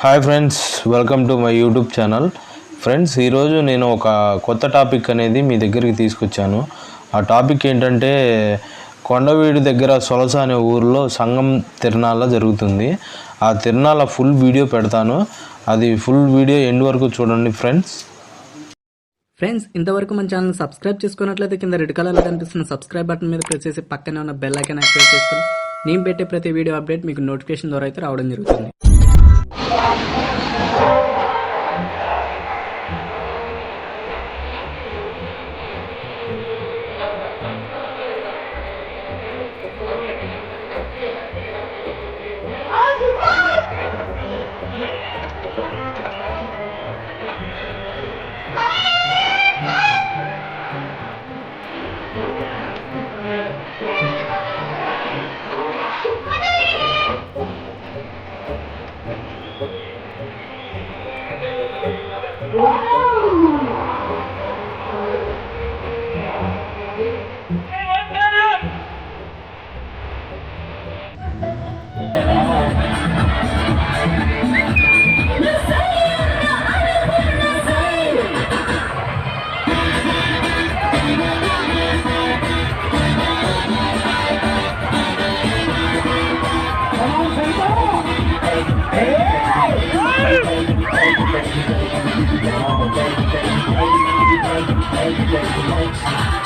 Hi friends welcome to my YouTube channel friends ఈరోజు నేను ఒక కొత్త టాపిక్ అనేది మీ దగ్గరికి తీసుకొచ్చాను. ఆ టాపిక్ ఏంటంటే కొండవీడు దగ్గర సొలస అనే ఊరిలో సంగం తిరణాల జరుగుతుంది. ఆ తిరణాల ఫుల్ వీడియో పెడతాను. అది ఫుల్ వీడియో ఎండ్ వరకు చూడండి ఫ్రెండ్స్ ఫ్రెండ్స్ ఇంతవరకు మన ఛానల్ సబ్స్క్రైబ్ చేసుకున్నట్లయితే కింద రెడ్ కలర్లో కనిపిస్తున్న సబ్స్క్రైబ్ బటన్ మీద ప్రెస్ చేసి పక్కనే ఉన్న బెల్ ఐకాన్ యాక్టివేట్ చేసుకుని నేను పెట్టే ప్రతి వీడియో అప్డేట్ మీకు నోటిఫికేషన్ ద్వారా అయితే రావడం జరుగుతుంది. Hey! Thank you.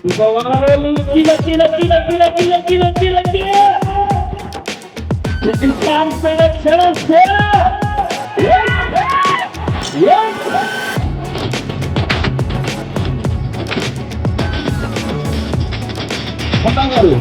Gila, gila, gila, gila, gila, gila, gila, gila. Sampai selesai. Yes, yes. Matang baru.